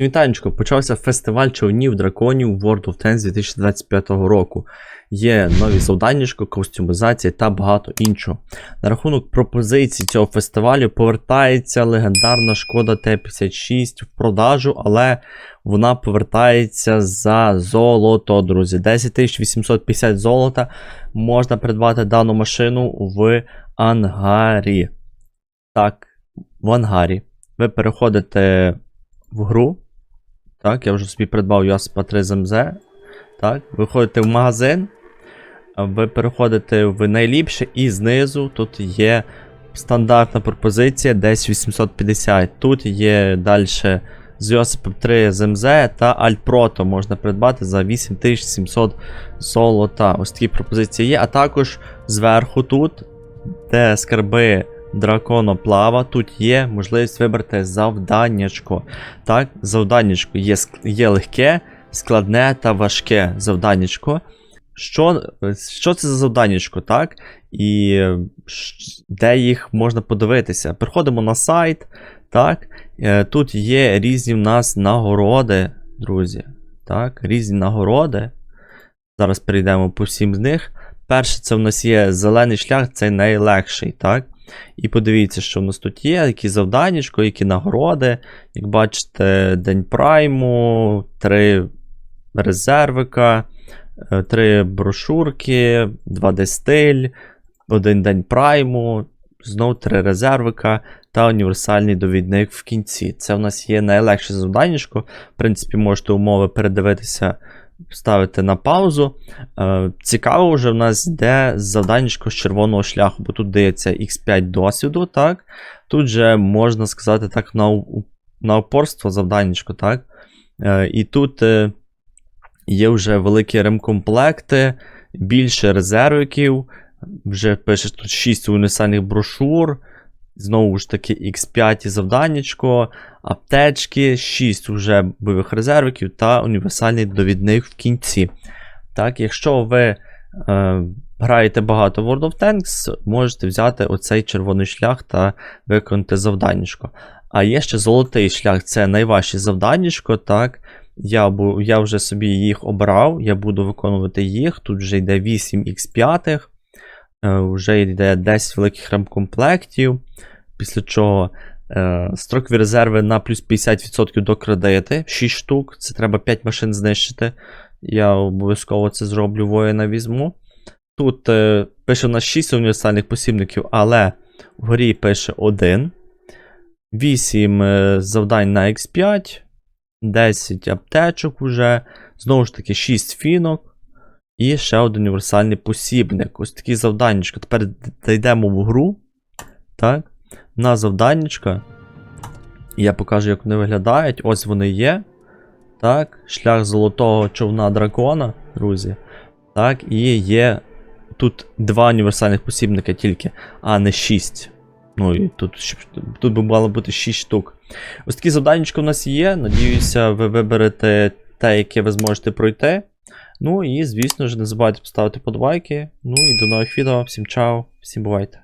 Вітанечко, почався фестиваль човнів драконів World of Tanks 2025 року. Є нові завданнячко, костюмізації та багато іншого. На рахунок пропозицій цього фестивалю повертається легендарна шкода Т-56 в продажу, але вона повертається за золото, друзі. 10 850 золота можна придбати дану машину в ангарі. Так, в ангарі. Ви переходите в гру. Так, я вже собі придбав Йосипа 3 ЗМЗ. Так, виходите в магазин. Ви переходите в найліпше і знизу тут є стандартна пропозиція 10850. Тут є далі з Йосипом 3 ЗМЗ та Альпрото можна придбати за 8700 золота. Ось такі пропозиції є. А також зверху тут, де скарби драконоплава, тут є можливість вибрати завданнячко. Так, завданнячко є, є легке, складне та важке завданнячко. Що, що це за завданнячко, так? І де їх можна подивитися? Переходимо на сайт. Так, е, тут є різні в нас нагороди, друзі. Так, різні нагороди. Зараз перейдемо по всім з них. Перше, це в нас є зелений шлях, це найлегший, так? І подивіться, що в нас тут є, які завданнячко, які нагороди. Як бачите, День Прайму, три резервика, е, три брошурки, 2D стиль, один день прайму, знову три резервика та універсальний довідник в кінці. Це в нас є найлегше завданнячко. В принципі, можете умови передивитися, ставити на паузу. Е, Цікаво, вже в нас йде завданнячко з червоного шляху, бо тут дається X5 досвіду, так? Тут же можна сказати так, на, на упорство завданнячко, так? Е, І тут е, є вже великі ремкомплекти, більше резервиків. Вже пише тут 6 універсальних брошур. Знову ж таки, X5 завданнячко, аптечки, 6 вже бойових резервиків та універсальний довідник в кінці. Так, якщо ви е, граєте багато World of Tanks, можете взяти оцей червоний шлях та виконати завданнячко. А є ще золотий шлях, це найважче завданнячко, так. Я, я вже собі їх обрав, я буду виконувати їх. Тут вже йде 8 X5, е, вже йде 10 великих ремкомплектів. Після чого е, строкові резерви на плюс 50% до кредити, 6 штук. Це треба 5 машин знищити. Я обов'язково це зроблю, воїна візьму. Тут е, пише у нас 6 універсальних посібників, але вгорі пише 1. 8 е, завдань на X5. 10 аптечок уже. Знову ж таки, 6 фінок. І ще один універсальний посібник. Ось такі завданнячка. Тепер зайдемо в гру. Так. На завданнячка. Я покажу, як вони виглядають. Ось вони є. Так. Шлях золотого човна дракона, друзі. Так, і є тут два універсальних посібника тільки, а не 6. Ну і тут, тут би мало бути 6 штук. Ось такі завданнячка у нас є. Надіюся, ви виберете те, яке ви зможете пройти. Ну і, звісно ж, не забувайте поставити подобайки. Ну і до нових відео. Всім чао, всім бувайте.